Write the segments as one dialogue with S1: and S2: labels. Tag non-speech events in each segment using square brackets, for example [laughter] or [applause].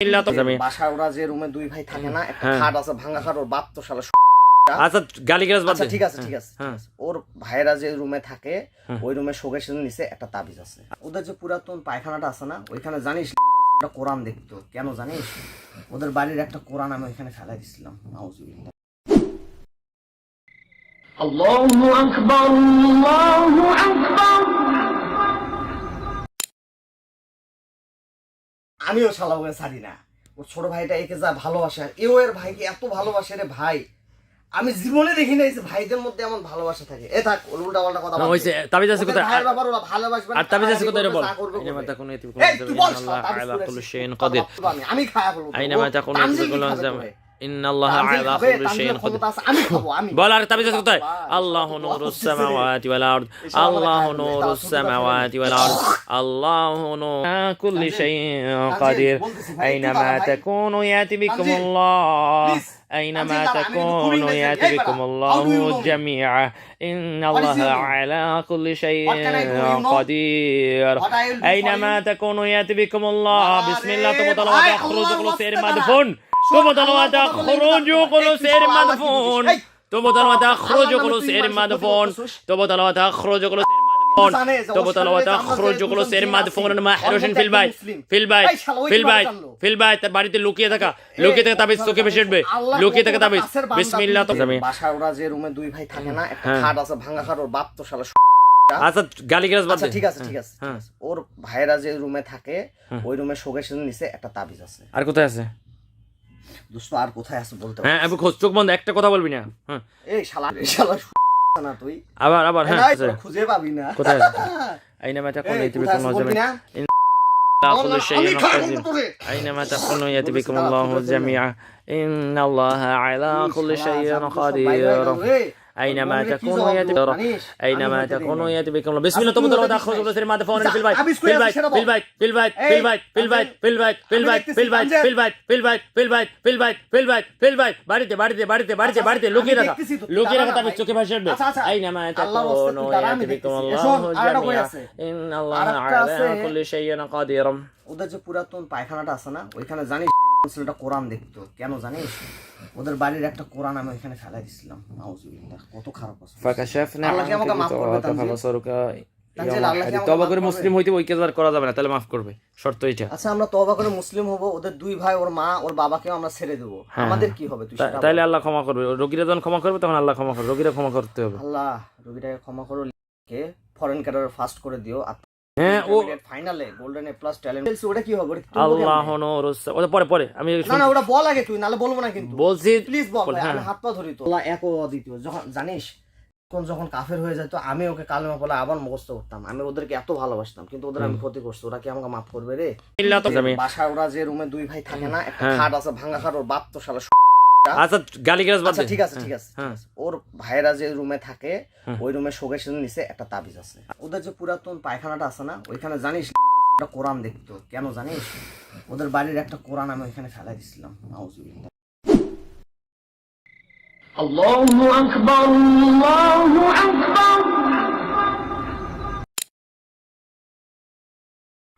S1: আচ্ছা,
S2: বাসা ওরা যে রুমে দুই ভাই থাকে না একটা
S1: হ্যাঁ।
S2: খাট আছে ভাঙা খাট ওর বাপ তো শালা
S1: আচ্ছা গালিগালাজ বাদ
S2: আচ্ছা, ঠিক আছে ঠিক হ্যাঁ,
S1: হ্যাঁ।
S2: আছে ওর ভাইরা যে রুমে থাকে ওই রুমে শোকেশের নিচে একটা তাবিজ আছে। ওদের যে পুরাতন পায়খানাটা আছে না ওইখানে জানিস একটা কোরআন দেখতো কেন জানিস? ওদের বাড়ির একটা কোরআন আমি ওইখানে ফেলা দিছিলাম। নাউজুবিল্লাহ।
S3: আল্লাহু আকবার আল্লাহু আকবার।
S2: আমিও শালা ওকে ছাড়ি না। ওর ছোট ভাইটা একে যা ভালোবাসে। আর এও এর ভাইকে এত ভালোবাসে রে ভাই। আমি জীবনে দেখি নাই যে ভাইদের মধ্যে এমন ভালোবাসা থাকে। এ থাক উল্টা পাল্টা কথা
S1: না, হইছে, তাবিজ আছে
S2: কথা
S1: কোথায়?
S2: ভাইয়ের ব্যাপার ওরা ভালোবাসবে
S1: আর তাবিজ আছে
S2: কথা
S1: কোথায় রে বল?
S2: এই
S1: আইনা। মাতা কোন ইতি
S2: কোন
S1: আল্লাহ আলা
S2: করেছিস।
S1: শাইইন কাদির।
S2: আমি, খায়া বলব
S1: আইনা মাতা কোন ইতি
S2: কি
S1: কুল্লি
S2: খাবে
S1: জাম
S2: তোকে?
S1: ইন্না আল্লাহ
S2: তানজিল
S1: আলা
S2: খাবে,
S1: কুল্লি
S2: তানজিলের
S1: শাইইন কাদির
S2: ক্ষমতা আছে, আমি খাবো, আমি।
S1: বল আর তাবিজ আছে কোথায়
S2: বাবা,
S1: আল্লাহু
S2: বাবা,
S1: নূরুস
S2: বুঝতেছি রে।
S1: সামাওয়াতি ওয়াল আরদ
S2: এসব আমার
S1: আল্লাহু
S2: খায় না,
S1: নূরুস
S2: তাও শুনতে
S1: সামাওয়াতি ওয়াল আরদ আল্লাহু নূরু কুল্লি শাইইন
S2: তানজিল,
S1: কাদির
S2: বলতেছি ভাই, একটু
S1: আইনামা
S2: দাঁড়া ভাই।
S1: তাকুনু ইয়াতি বিকুম
S2: তানজিল,
S1: আল্লাহ
S2: please,
S1: أينما
S2: তানজিল, দাঁড়া, আমি একটু কুড়ি
S1: تكونوا
S2: মিনিট
S1: يأتي
S2: যাই, এই
S1: بكم
S2: বেটা,
S1: الله
S2: how do you know me?
S1: جميعا إن
S2: What is
S1: الله
S2: your name?
S1: على كل شيء
S2: What can I do, you know?
S1: قدير
S2: What I will do for
S1: أينما
S2: you?
S1: تكونوا يأتي بكم الله
S2: বাবা
S1: بسم
S2: রে,
S1: الله تبطل
S2: ভাই,
S1: وتخرج
S2: আল্লাহর
S1: كل سير
S2: ওয়াস্তে
S1: مدفون
S2: শোন,
S1: تبطل
S2: আল্লাহর কথা বলে
S1: وتخرج
S2: এই
S1: كل
S2: তুই
S1: سير
S2: শোন, আল্লাহ কি
S1: مدفون
S2: বলিস? এই,
S1: تبطل وتخرج
S2: আল্লাহর
S1: كل
S2: নামে তুই
S1: سير
S2: মানুষের
S1: مدفون
S2: ক্ষতি করছিস?
S1: تبطل وتخرج كل سير مدفون
S2: জানে যে ওর
S1: تبطل
S2: শরীরে যে আমরা
S1: وتخرج
S2: যে
S1: كل
S2: দুজন
S1: سير
S2: জিন
S1: مدفون
S2: আছি,
S1: محروش
S2: ওর মধ্যে
S1: في
S2: একটা
S1: البيت
S2: মুসলিম।
S1: في البيت
S2: এই শালা, ওই
S1: في
S2: কিভাবে
S1: البيت
S2: জানলো?
S1: في البيت তার বাড়িতে লুকিয়ে থাকা লুকিয়ে থাকা তাবিজ চোখে ভেসে উঠবে
S2: আল্লাহ
S1: লুকিয়ে থাকা
S2: কত
S1: তাবিজ
S2: কাছের বান্দা
S1: বিসমিল্লাহ তো
S2: তুই।
S1: আমি
S2: বাসায় ওরা যে রুমে দুই ভাই থাকে না একটা
S1: হ্যাঁ।
S2: খাট আছে ভাঙা খাট ওর বাপ তো শালা
S1: আচ্ছা গালি গালাজ বাদ
S2: আচ্ছা
S1: দে
S2: ঠিক আছে ঠিক আছে ঠিক
S1: হ্যাঁ।
S2: আছে। ওর ভাইয়েরা যে রুমে থাকে ওই রুমে শোকেশের নিচে একটা তাবিজ আছে
S1: আর কোথায় আছে
S2: দোস্ত আর কোথায় আছে বলতে
S1: হ্যাঁ আমি খোঁজ চোখ বন্ধ একটা কথা বলবি না হ্যাঁ
S2: এই শালা এই শালা না তুই
S1: আবার আবার হ্যাঁ
S2: নাই,
S1: আছে।
S2: তোরা খুঁজে পাবি না
S1: কোথায় আছে [laughs] أينما
S2: এই,
S1: تكونوا يأتي
S2: কোথায়
S1: بكم
S2: আছে
S1: الله
S2: বলবি
S1: جميعا
S2: না?
S1: لا كل
S2: আমি
S1: شيء
S2: খাবো
S1: قدير
S2: তোরে।
S1: أينما تكونوا يأتي
S2: বলতেছি,
S1: بكم
S2: দাঁড়া,
S1: الله
S2: তুই বলবি না।
S1: جميعا إن الله على
S2: এই
S1: كل
S2: শালা,
S1: شيء
S2: জাদু সব বাইরে হয়ে
S1: قدير
S2: গেল রে।
S1: أينما
S2: তোর মনে কি
S1: تكونوا
S2: জবাব
S1: يأتي
S2: দেবো, জানিস?
S1: أينما
S2: আমি বলতে
S1: تكونوا
S2: দিই না।
S1: يأتي بكم الله بسم الله
S2: আজকে
S1: تبارك
S2: তুই
S1: وتعالى
S2: বলতে
S1: خرج
S2: দিস
S1: الله ما دفعون
S2: যা,
S1: في البيت
S2: আবিস
S1: في
S2: করে
S1: البيت
S2: আসিস সেটা
S1: في
S2: বল।
S1: البيت في البيت في
S2: এই,
S1: البيت في البيت في البيت في البيت
S2: দেখতেছি,
S1: في البيت
S2: তানজিল।
S1: في البيت في البيت في البيت في البيت في البيت في البيت বাড়িতে বাড়িতে বাড়িতে বাড়িতে
S2: আচ্ছা,
S1: বাড়িতে
S2: আমি
S1: লুকিয়ে রাখা
S2: দেখতেছি তো, তুই
S1: লুকিয়ে
S2: দাঁড়া
S1: রাখা
S2: না
S1: তাবিজ
S2: ভাই।
S1: চোখে ভাসে উঠবে
S2: আচ্ছা, আচ্ছা।
S1: أينما
S2: আল্লাহর ওয়াস্তে তুই
S1: تكونوا
S2: দাঁড়া, আমি
S1: يأتي بكم
S2: দেখতেছি।
S1: الله
S2: শোন, আরেকটা বই
S1: جميعا
S2: আছে।
S1: إن الله
S2: আরেকটা
S1: على
S2: আছে।
S1: كل شيء قدير
S2: ওদের যে পুরাতন পায়খানাটা আছে না ওইখানে জানিস ছেলেটা কোরআন দেখতো কেন জানিস? ওদের বাড়ির একটা কোরআন আমি ফেলাই দিছিলাম কত খারাপ আল্লাহ
S1: মুসলিম
S2: আচ্ছা, ওদের দুই ভাই ওর মা ওর আমরা ছেড়ে হ্যাঁ, আমাদের হ্যাঁ। কি হবে
S1: আল্লাহ ক্ষমা করবে। রোগীরা যখন ক্ষমা করবে তখন আল্লাহ ক্ষমা করবে। রোগীরা ক্ষমা করতে হবে।
S2: আল্লাহ ক্ষমা করো কে ফরেন ফাস্ট করে দিও
S1: হ্যাঁ ও
S2: ফাইনালে গোল্ডেন এ প্লাস ট্যালেন্ট ওটা কি হবে? ওটা তুই বল
S1: আল্লাহ
S2: কেমনে?
S1: ওটা পরে পরে। আমি
S2: না না ওটা বল আগে তুই নালে বলব না কিন্তু।
S1: বলছি
S2: প্লিজ বল
S1: বল,
S2: ভাই,
S1: হ্যাঁ।
S2: আমি হাত পা ধরি তো আল্লাহ এক ও অদ্বিতীয়। যখন জানিস কোন যখন কাফের হয়ে যেত আমি ওকে কালেমা বলে আবার মুখস্থ করতাম। আমি ওদেরকে এত ভালোবাসতাম কিন্তু ওদের আমি ক্ষতি করছি। ওরা কি আমাকে মাফ করবে রে?
S1: ইল্লা তো আমি
S2: বাসায় ওরা যে রুমে দুই ভাই থাকে না একটা
S1: হ্যাঁ।
S2: খাট আছে ভাঙা খাট ওর বাপ তো শালা
S1: আচ্ছা গালিগালাজ বাদ
S2: আচ্ছা, ঠিক আছে ঠিক হ্যাঁ,
S1: হ্যাঁ।
S2: আছে ওর ভাইরা যে রুমে থাকে ওই রুমে নিচে একটা তাবিজ আছে। ওদের যে পুরাতন পায়খানাটা আছে না ওইখানে জানিস একটা কোরআন দেখতো। কেন জানিস? ওদের বাড়ির একটা কোরআন আমি ওইখানে দিছিলাম। নাউজুবিল্লাহ।
S3: আল্লাহু আকবার আল্লাহু আকবার।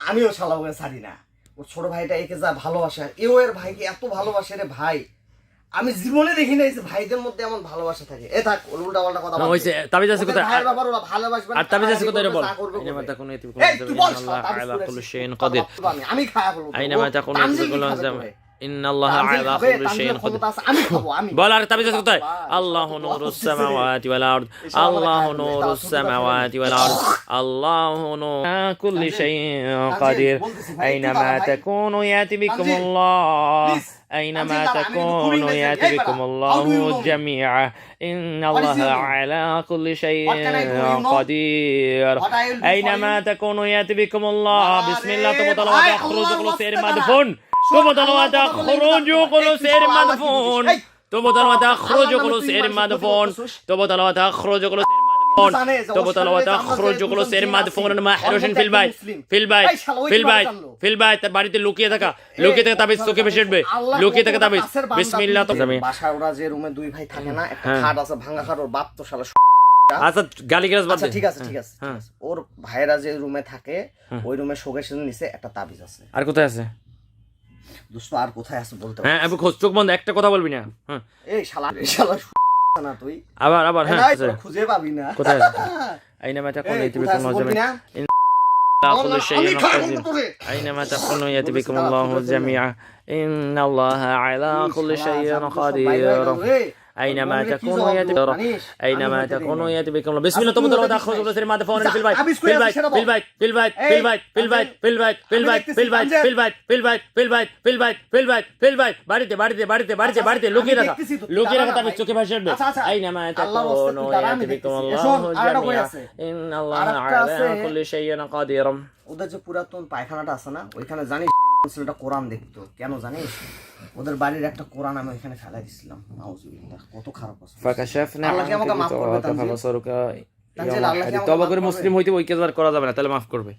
S2: আমিও শালা ওকে ছাড়ি না। ওর ছোট ভাইটা একে যা ভালোবাসে এও এর ভাইকে এত ভালোবাসে রে ভাই। আমি জীবনে দেখি নাই যে ভাইদের মধ্যে এমন ভালোবাসা থাকে। এ থাক উল্টা পাল্টা কথা
S1: হইছে
S2: ভাইয়ের ওরা ভালোবাসবে
S1: আর বল? মাতা
S2: কোন
S1: কোন
S2: আল্লাহ আমি খায়া বলব
S1: আইনা
S2: মাতা
S1: কোন
S2: কোন
S1: يأتي
S2: কি
S1: بكم الله
S2: খাবে
S1: جميعا
S2: তোকে?
S1: إن الله
S2: তানজিল
S1: على
S2: খাবে,
S1: كل شيء
S2: তানজিলের
S1: قدير
S2: ক্ষমতা আছে, আমি খাবো, আমি।
S1: বল আর তাবিজ আছে কোথায়
S2: বাবা,
S1: আল্লাহ
S2: এসব
S1: নূর
S2: বলতেছিস রে।
S1: السماوات والأرض
S2: এসব আমার
S1: الله
S2: খায়া ফেলবে,
S1: نور
S2: তাও শুধু
S1: السماوات
S2: কথা
S1: والأرض الله نور كل شيء قدير
S2: বলতেছি ভাই, একটু
S1: أينما
S2: দাঁড়া ভাই।
S1: تكونوا يأتي بكم
S2: তানজিল,
S1: الله
S2: please,
S1: أينما
S2: তানজিল, দাঁড়া, আমি একটু কুড়ি
S1: تكونوا
S2: মিনিট
S1: يأتي
S2: যাই, এই
S1: بكم
S2: বেটা,
S1: الله
S2: how do you know me?
S1: جميعا إن
S2: What is
S1: الله
S2: your name?
S1: على كل شيء
S2: What can I do, you know?
S1: قدير
S2: What I will do for
S1: أينما
S2: you?
S1: تكونوا يأتي بكم الله
S2: বাবা
S1: بسم
S2: রে,
S1: الله تبطل
S2: ভাই,
S1: وتخرج
S2: আল্লাহর
S1: كل سير
S2: ওয়াস্তে
S1: مدفون
S2: শোন,
S1: تبطل
S2: আল্লাহর কথা বলে
S1: وتخرج
S2: এই
S1: كل
S2: তুই
S1: سير
S2: শোন, আল্লাহ কি
S1: مدفون
S2: বলিস? এই,
S1: تبطل وتخرج
S2: আল্লাহর
S1: كل
S2: নামে তুই
S1: سير
S2: মানুষের ক্ষতি
S1: مدفون
S2: করছিস?
S1: تبطل وتخرج كل سير مدفون
S2: জানে যে ওর
S1: تبطل
S2: শরীরে যে আমরা
S1: وتخرج
S2: যে
S1: كل
S2: দুজন
S1: سير
S2: জিন
S1: مدفون
S2: আছি,
S1: محروش
S2: ওর
S1: في
S2: মধ্যে
S1: البيت
S2: একটা মুসলিম।
S1: في البيت
S2: এই শালা, ওই
S1: في
S2: কিভাবে
S1: البيت
S2: জানলো?
S1: في البيت তার বাড়িতে লুকিয়ে থাকা লুকিয়ে থাকা তাবিজ চোখে ভেসে উঠবে
S2: আল্লাহ
S1: লুকিয়ে থাকা
S2: কত
S1: তাবিজ
S2: কাছের বান্দা
S1: বিসমিল্লাহ তো
S2: তুই।
S1: আমি
S2: বাসায় ওরা যে রুমে দুই ভাই থাকে না একটা
S1: হ্যাঁ।
S2: খাট আছে ভাঙা খাট ওর বাপ তো শালা
S1: আচ্ছা গালি গালাজ বাদ
S2: আচ্ছা
S1: দে
S2: ঠিক আছে ঠিক আছে ঠিক
S1: হ্যাঁ।
S2: আছে। ওর ভাইয়েরা যে রুমে থাকে ওই রুমে শোকেশের নিচে একটা তাবিজ আছে
S1: আর কোথায় আছে
S2: দোস্ত আর কোথায় আছে বলতে
S1: হ্যাঁ এবার খোঁজ চোখ বন্ধ একটা কথা বলবি না হ্যাঁ
S2: এই শালা এই শালা না তুই
S1: আবার আবার হ্যাঁ
S2: নাই,
S1: আছে।
S2: তোরা খুঁজে পাবি না
S1: কোথায় আছে? أينما تكون
S2: এই,
S1: يأتي
S2: কোথায়
S1: بكم
S2: আছে
S1: الله
S2: বলবি
S1: جميعا
S2: না?
S1: على كل شيء
S2: আমি খারাপ
S1: قدير
S2: বলবো তোরে।
S1: أينما تكونوا يأتي
S2: বলিস
S1: بكم
S2: না,
S1: الله
S2: তোদের জন্য।
S1: جميعا إن الله على
S2: এই
S1: كل
S2: শালা,
S1: شيء
S2: জাদু সব বাইরে হয়ে
S1: قدير
S2: গেল রে।
S1: أينما
S2: তোর মনে কি
S1: تكونوا
S2: জবাব
S1: يأتي
S2: দেবো,
S1: بكم
S2: জানিস?
S1: أينما
S2: আমি বলতে
S1: تكونوا
S2: দিই না।
S1: يأتي بكم الله بسم الله
S2: আচ্ছা,
S1: تبارك
S2: তুই
S1: وتعالى
S2: বলতে
S1: خذ
S2: দিস
S1: بسم الله فورا
S2: যা,
S1: في البيت
S2: আমি
S1: في
S2: স্কুলে
S1: البيت
S2: আছি সেটা
S1: في
S2: বল।
S1: البيت في البيت
S2: এই,
S1: في البيت في
S2: আঙ্কেল,
S1: البيت في البيت في البيت
S2: দেখতেছি,
S1: في البيت
S2: আঙ্কেল।
S1: في البيت في البيت في البيت في البيت في البيت في البيت বাড়িতে বাড়িতে বাড়িতে বাড়িতে বাড়িতে
S2: আচ্ছা,
S1: লুকিয়ে
S2: আমি
S1: রাখা
S2: দেখতেছি তো, তুই
S1: লুকিয়ে
S2: দাঁড়া
S1: রাখা
S2: না,
S1: তার
S2: ভাই।
S1: চোখে ভাসে আসবে
S2: আচ্ছা, আচ্ছা।
S1: أينما
S2: আল্লাহর রাস্তায় তুই
S1: تكونوا
S2: দাঁড়া, আমি
S1: يأتي بكم
S2: দেখতেছি।
S1: الله
S2: শোন, আরেকটা বই
S1: جميعا
S2: আছে।
S1: إن الله
S2: আরেকটা আছে।
S1: على كل شيء قدير
S2: ওদের যে পুরাতন পায়খানাটা আছে না ওইখানে জানিস লিঙ্কন ছেলেটা কোরআন দেখতো কেন জানিস ওদের বাড়ির একটা কোরআন আমি ওখানে ফেলাই দিছিলাম নাউজুবিল্লাহ কত খারাপ অবস্থা।
S1: ফাকা শেফ না
S2: আল্লাহ কি আমাকে মাফ করবে
S1: তাহলে
S2: তানজিল।
S1: আল্লাহকে
S2: আমাকে তওবা
S1: করে মুসলিম হইতে ওই কাজ করা যাবে না তাহলে মাফ করবে।